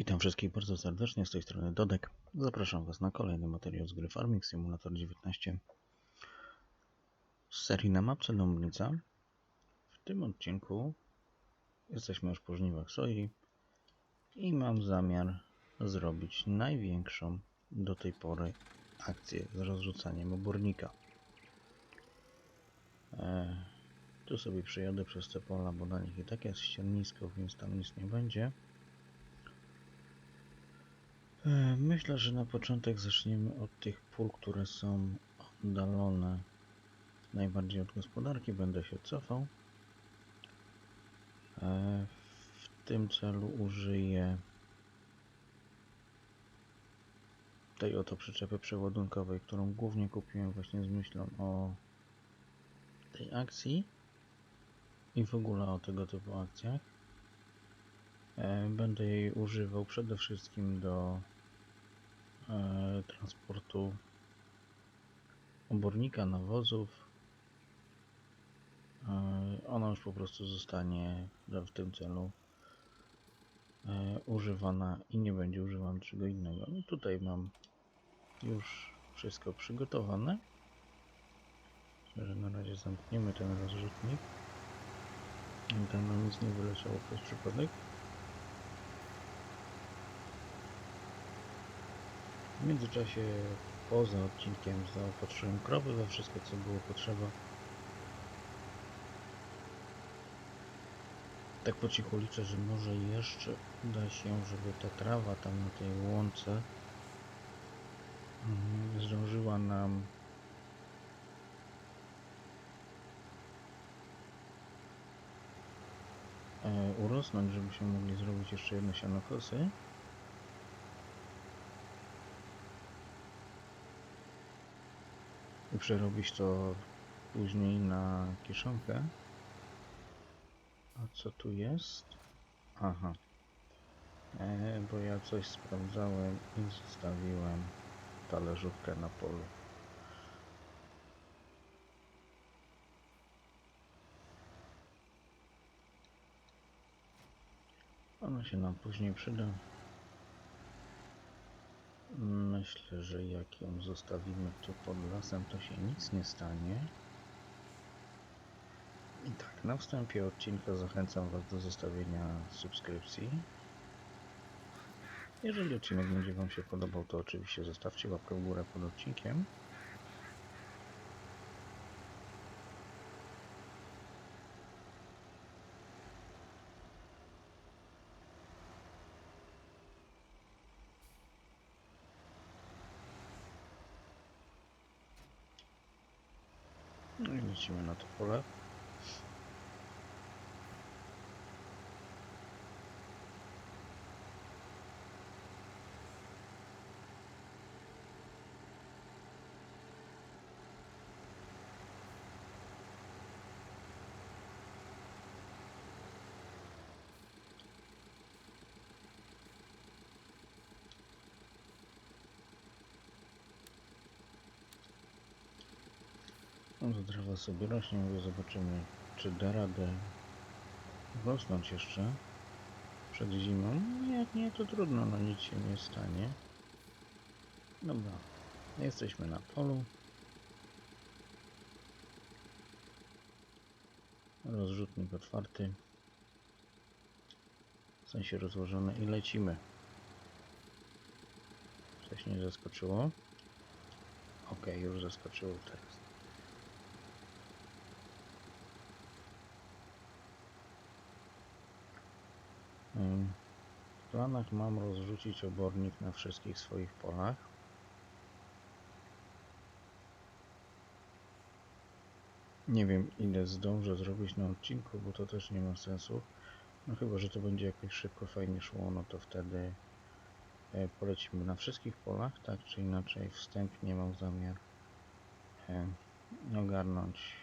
Witam wszystkich bardzo serdecznie, z tej strony Dodek. Zapraszam Was na kolejny materiał z gry Farming Simulator 19 z serii na mapce Dąbnica. W tym odcinku jesteśmy już po żniwach soi i mam zamiar zrobić największą do tej pory akcję z rozrzucaniem obornika. E, tu sobie przejadę przez te pola, bo na nich i tak jest ściernisko, więc tam nic nie będzie. E, Myślę, że na początek zaczniemy od tych pól, które są oddalone najbardziej od gospodarki. Będę się cofał. E, W tym celu użyję tej oto przyczepy przeładunkowej, którą głównie kupiłem właśnie z myślą o tej akcji i w ogóle o tego typu akcjach. E, Będę jej używał przede wszystkim do e, transportu obornika, nawozów. E, Ona już po prostu zostanie w tym celu używana i nie będzie używana czego innego. No tutaj mam już wszystko przygotowane. Że na razie zamkniemy ten rozrzutnik. Tam nam nic nie wyleciało przez przypadek. W międzyczasie poza odcinkiem zaopatrzyłem krowy we wszystko co było potrzeba. Tak po cichu liczę, że może jeszcze uda się, żeby ta trawa tam na tej łące mm, zdążyła nam e, urosnąć, żebyśmy mogli zrobić jeszcze jedno sianokosy. I przerobić to później na kieszonkę. A co tu jest? Aha. E, bo ja coś sprawdzałem i zostawiłem talerzówkę na polu. Ona się nam później przyda. Myślę, że jak ją zostawimy tu pod lasem, to się nic nie stanie. I tak, na wstępie odcinka zachęcam Was do zostawienia subskrypcji. Jeżeli odcinek będzie Wam się podobał, to oczywiście zostawcie łapkę w górę pod odcinkiem. No lecimy na to pole. No to trawa sobie rośnie, mówię, zobaczymy czy da radę rosnąć jeszcze przed zimą. Jak nie, to trudno, no nic się nie stanie. Dobra, jesteśmy na polu. Rozrzutnik otwarty. W sensie rozłożony i lecimy. Coś nie zaskoczyło. Ok, już zaskoczyło teraz. W planach mam rozrzucić obornik na wszystkich swoich polach. Nie wiem ile zdążę zrobić na odcinku, bo to też nie ma sensu. No chyba, że to będzie jakoś szybko, fajnie szło, no to wtedy e, polecimy na wszystkich polach, tak czy inaczej wstępnie mam zamiar ogarnąć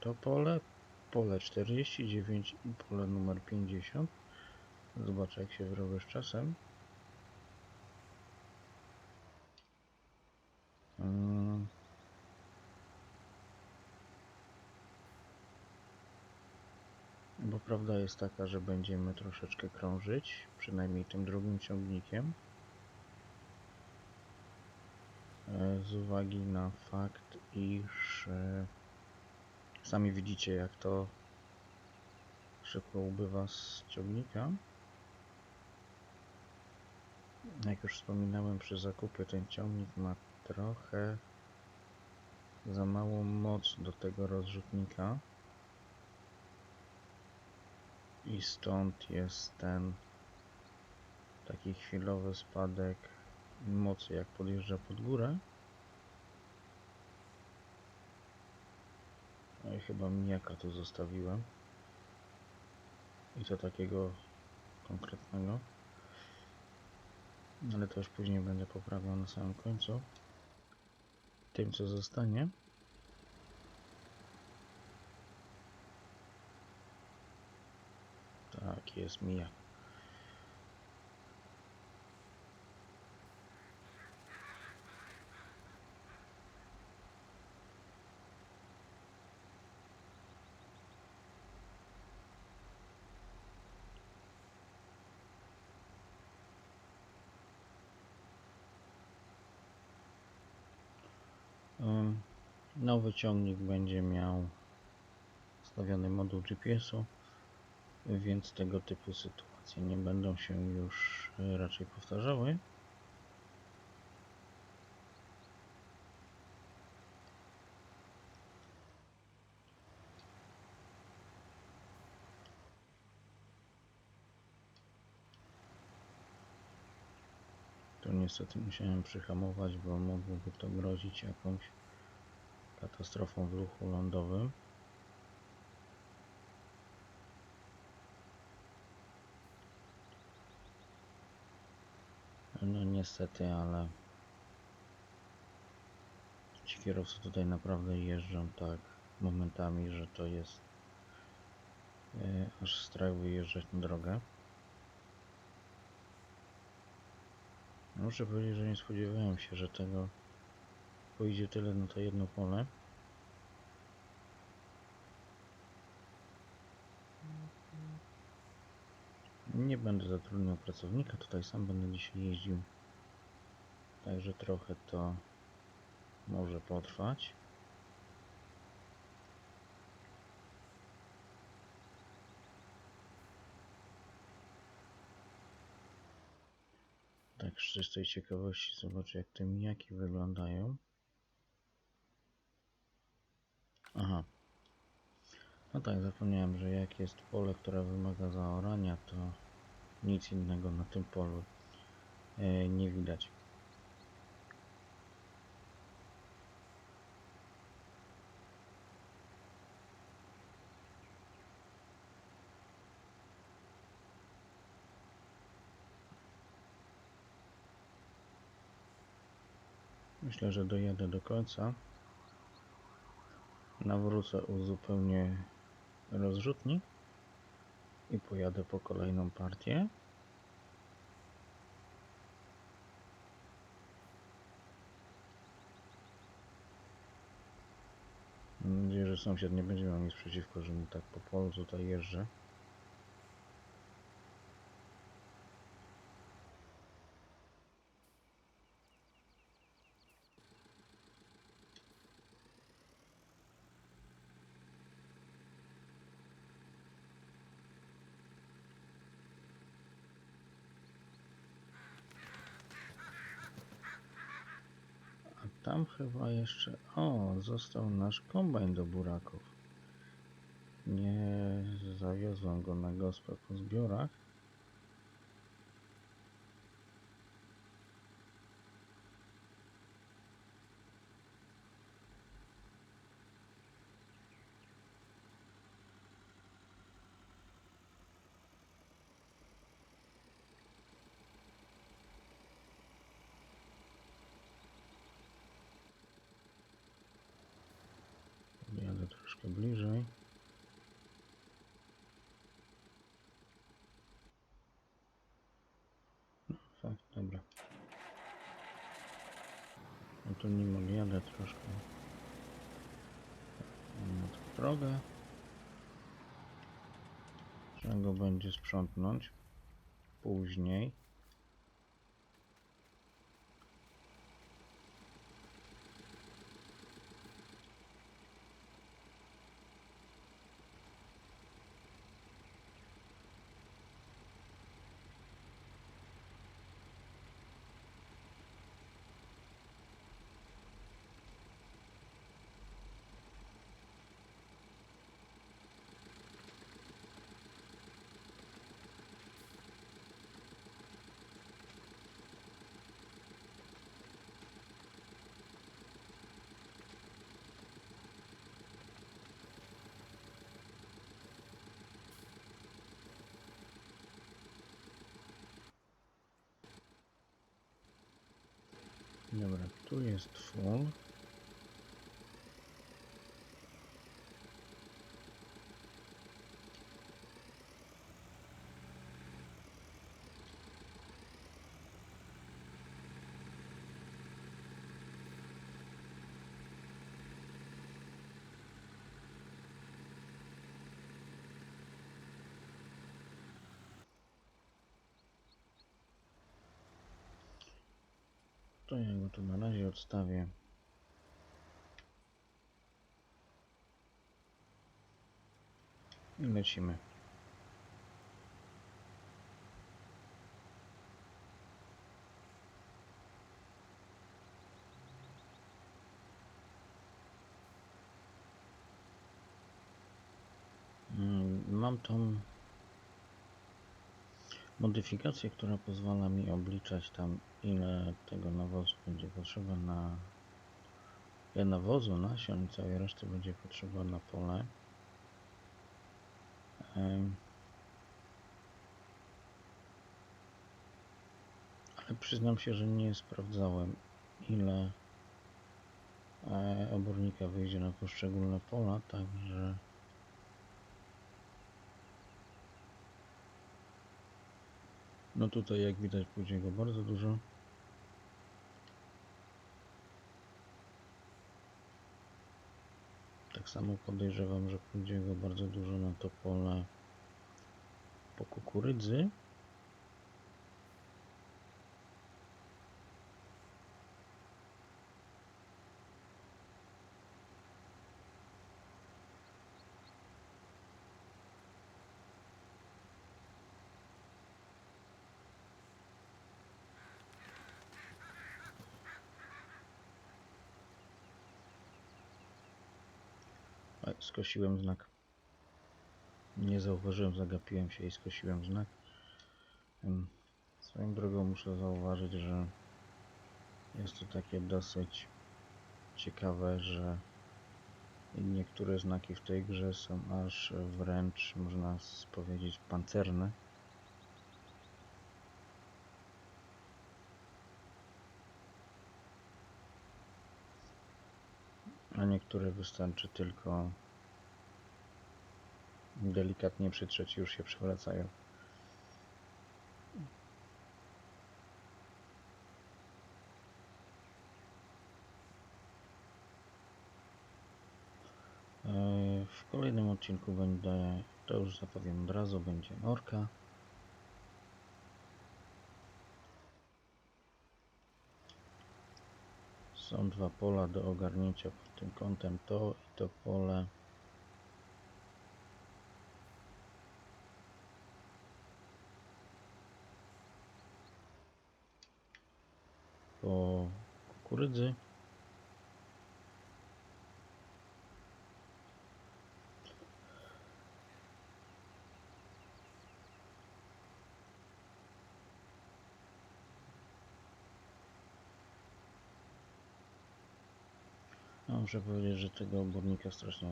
to pole, pole 49 i pole numer 50. Zobaczę jak się wyrobię z czasem. Mm. Bo prawda jest taka, że będziemy troszeczkę krążyć, przynajmniej tym drugim ciągnikiem. E, Z uwagi na fakt, iż e, sami widzicie, jak to szybko ubywa z ciągnika. Jak już wspominałem przy zakupie, ten ciągnik ma trochę za małą moc do tego rozrzutnika. I stąd jest ten taki chwilowy spadek mocy, jak podjeżdża pod górę. No i chyba mijaka tu zostawiłem. I to takiego konkretnego. Ale to już później będę poprawiał na samym końcu. Tym co zostanie. Tak, jest mijak. Nowy ciągnik będzie miał wstawiony moduł GPS-u, więc tego typu sytuacje nie będą się już y, raczej powtarzały. Tu niestety musiałem przyhamować, bo mogłoby to grozić jakąś katastrofą w ruchu lądowym. No niestety, ale ci kierowcy tutaj naprawdę jeżdżą tak momentami, że to jest e, aż strach wyjeżdżać na drogę. Muszę powiedzieć, że nie spodziewałem się, że tego pójdzie tyle na to jedno pole. Nie będę zatrudniał pracownika, tutaj sam będę dzisiaj jeździł. Także trochę to może potrwać. Tak z czystej ciekawości zobaczę jak te mijaki wyglądają. Aha. No tak, zapomniałem, że jak jest pole, które wymaga zaorania, to nic innego na tym polu e, nie widać. Myślę, że dojadę do końca. Nawrócę, uzupełnię rozrzutnik i pojadę po kolejną partię. Mam nadzieję, że sąsiad nie będzie miał nic przeciwko, że mu tak po polu tutaj jeżdżę. A tam chyba jeszcze... O, został nasz kombajn do buraków. Nie zawiozłem go na gospę po zbiorach. Troszkę bliżej. No, fakt, dobra. No to nim odjadę troszkę na tą drogę. Trzeba go będzie sprzątnąć później. Dobra, tu jest full. To ja go tu na razie odstawię. I lecimy. Mm, Mam tą modyfikację, która pozwala mi obliczać tam ile tego nawozu będzie potrzeba na ile nawozu, nasion i całej reszty będzie potrzeba na pole. Ale przyznam się, że nie sprawdzałem ile e, obornika wyjdzie na poszczególne pola, także no tutaj jak widać pójdzie go bardzo dużo. Tak samo podejrzewam, że pójdzie go bardzo dużo na to pole po kukurydzy. Skosiłem znak. Nie zauważyłem, zagapiłem się i skosiłem znak. Swoją drogą muszę zauważyć, że jest to takie dosyć ciekawe, że niektóre znaki w tej grze są aż wręcz, można powiedzieć, pancerne. A niektóre wystarczy tylko delikatnie przytrzeć już się przewracają. E, W kolejnym odcinku będę, to już zapowiem od razu, będzie orka. Są dwa pola do ogarnięcia pod tym kątem, to i to pole. Po kukurydzy. No, muszę powiedzieć, że tego obornika strasznie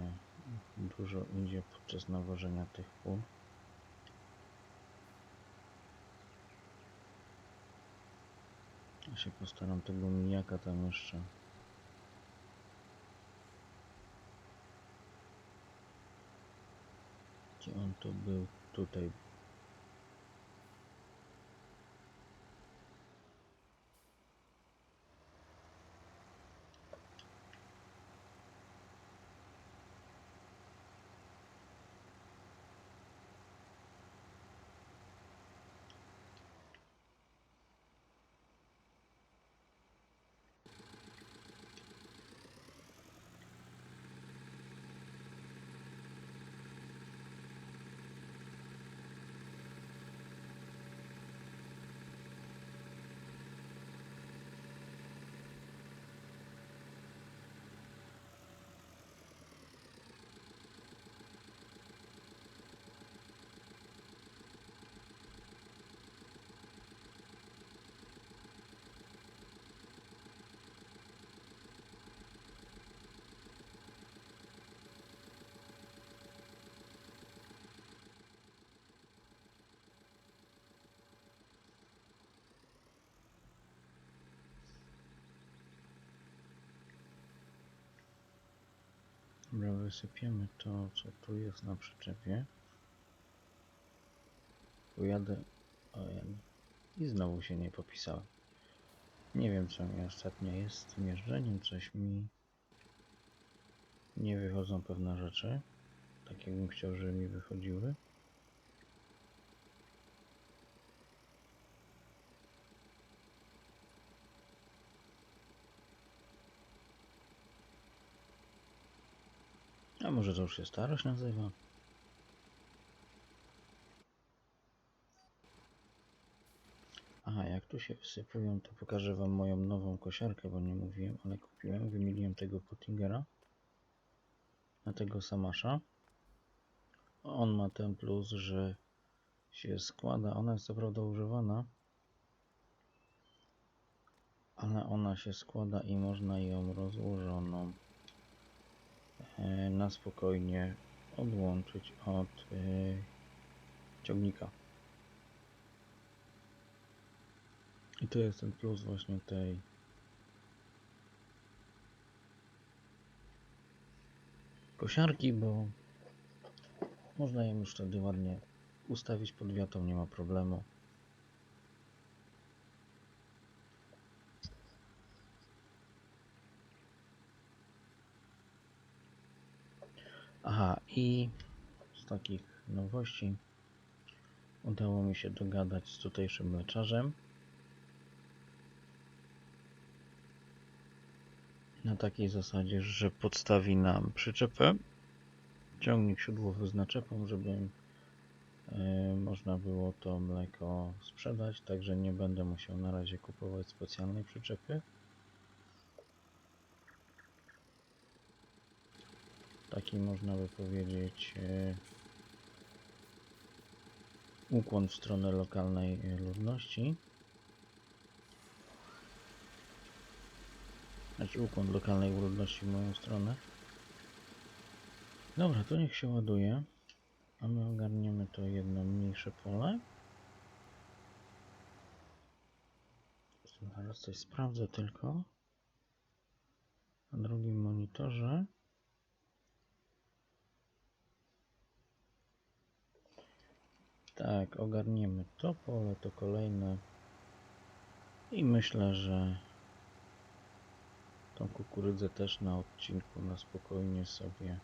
dużo idzie podczas nawożenia tych pól. Ja się postaram tego mijaka tam jeszcze. Gdzie on tu był? Tutaj. Dobra, wysypiemy to, co tu jest na przyczepie. Pojadę... O, ja... I znowu się nie popisałem. Nie wiem, co mi ostatnio jest z tym jeżdżeniem. Coś mi... Nie wychodzą pewne rzeczy. Tak jakbym chciał, żeby mi wychodziły. Może to już się starość nazywa? Aha, jak tu się wysypują, to pokażę wam moją nową kosiarkę, bo nie mówiłem, ale kupiłem, wymieniłem tego Pottingera na tego Samasza. On ma ten plus, że się składa, ona jest co prawda używana, ale ona się składa i można ją rozłożoną na spokojnie odłączyć od e, ciągnika. I to jest ten plus właśnie tej kosiarki, bo można ją już wtedy ładnie ustawić pod wiatą, nie ma problemu. Aha, i z takich nowości udało mi się dogadać z tutejszym mleczarzem. Na takiej zasadzie, że podstawi nam przyczepę, ciągnik siódłowy z naczepą, żeby e, można było to mleko sprzedać, także nie będę musiał na razie kupować specjalnej przyczepy. Taki można by powiedzieć e, ukłon w stronę lokalnej e, ludności. Znaczy ukłon lokalnej ludności w moją stronę. Dobra, to niech się ładuje. A my ogarniemy to jedno mniejsze pole. Zaraz coś sprawdzę tylko. Na drugim monitorze. Tak, ogarniemy to pole, to kolejne. I myślę, że tą kukurydzę też na odcinku na spokojnie sobie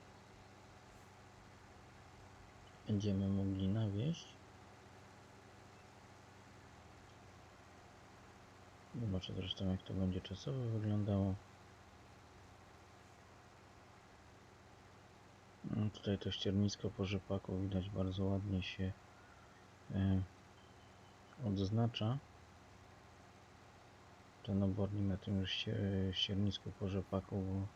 będziemy mogli nawieść. Zobaczę zresztą jak to będzie czasowo wyglądało. No, Tutaj to ściernisko po rzepaku widać bardzo ładnie się odznacza. Ten obornik na tym ściernisku po rzepaku,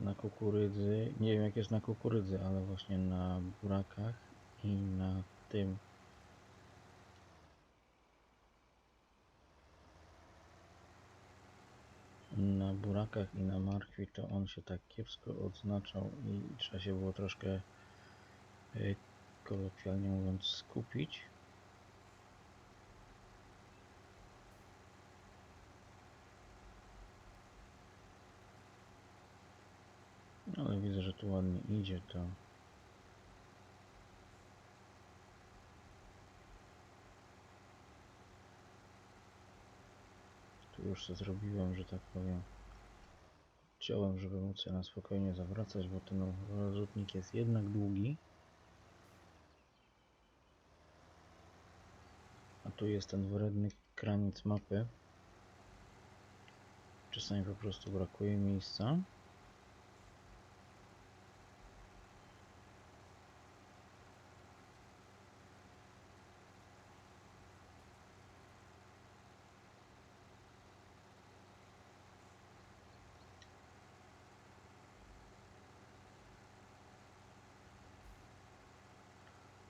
na kukurydzy, nie wiem jak jest na kukurydzy, ale właśnie na burakach i na tym na burakach i na marchwi to on się tak kiepsko odznaczał i trzeba się było troszkę y, kolokwialnie mówiąc skupić. Ale widzę, że tu ładnie idzie to. Tu już to zrobiłem, że tak powiem. Ciąłem, żeby móc się na spokojnie zawracać, bo ten rozrzutnik jest jednak długi. Tu jest ten wredny kraniec mapy. Czasami po prostu brakuje miejsca.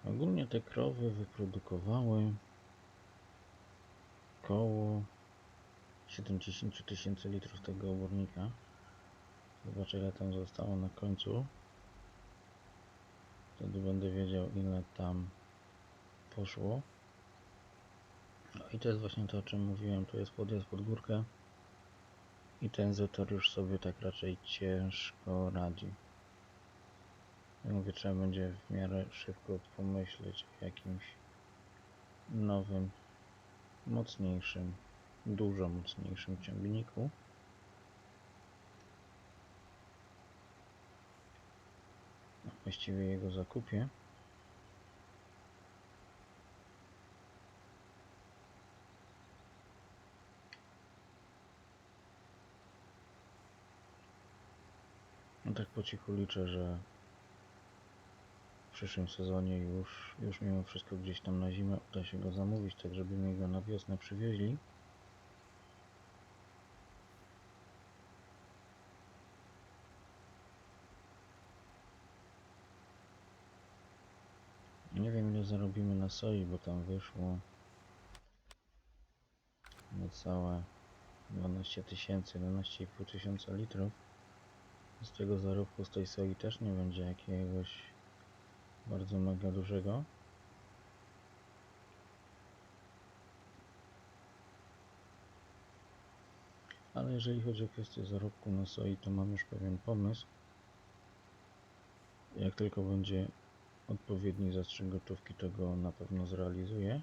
Ogólnie te krowy wyprodukowały około 70 tysięcy litrów tego obornika. Zobaczę ile tam zostało na końcu. Wtedy będę wiedział ile tam poszło. No i to jest właśnie to o czym mówiłem. Tu jest podjazd pod górkę. I ten zetor już sobie tak raczej ciężko radzi. Ja mówię, trzeba będzie w miarę szybko pomyśleć o jakimś nowym, mocniejszym, dużo mocniejszym ciągniku. A Właściwie jego zakupie. No tak po cichu liczę, że przyszłym sezonie już, już mimo wszystko gdzieś tam na zimę uda się go zamówić, tak żeby mi go na wiosnę przywieźli. Nie wiem ile zarobimy na soi, bo tam wyszło niecałe 12 tysięcy, 11,5 tysiąca litrów. Z tego zarobku z tej soi też nie będzie jakiegoś bardzo mega dużego. Ale jeżeli chodzi o kwestię zarobku na soi, to mam już pewien pomysł. Jak tylko będzie odpowiedni zastrzyk gotówki, to go na pewno zrealizuję.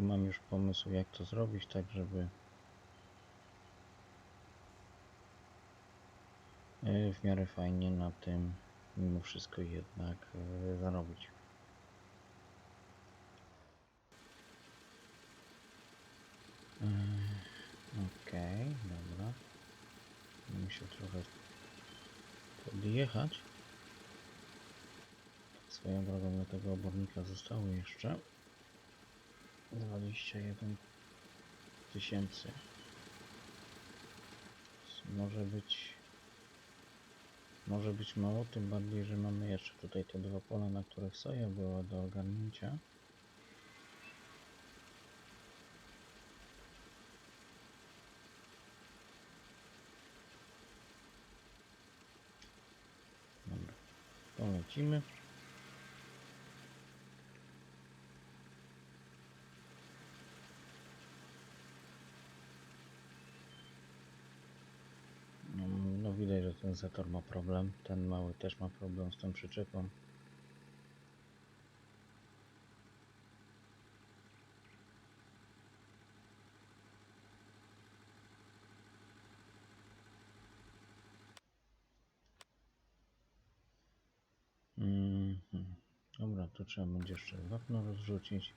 Mam już pomysł, jak to zrobić, tak żeby e, w miarę fajnie na tym mimo wszystko jednak e, zarobić. E, Okej, dobra. Muszę trochę podjechać. Swoją drogą do tego obornika zostało jeszcze 21 tysięcy. Może być może być mało, tym bardziej, że mamy jeszcze tutaj te dwa pola, na których soja była do ogarnięcia. Dobra, polecimy. No, no Zetor ma problem. Ten mały też ma problem z tą przyczepą. Mhm. Dobra, to trzeba będzie jeszcze wapno rozrzucić.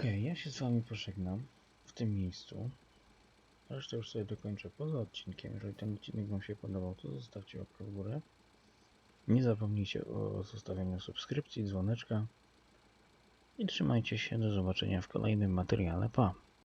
Okej, ja się z Wami pożegnam w tym miejscu. Resztę już sobie dokończę poza odcinkiem. Jeżeli ten odcinek Wam się podobał, to zostawcie łapkę w górę. Nie zapomnijcie o zostawieniu subskrypcji, dzwoneczka. I trzymajcie się. Do zobaczenia w kolejnym materiale. Pa!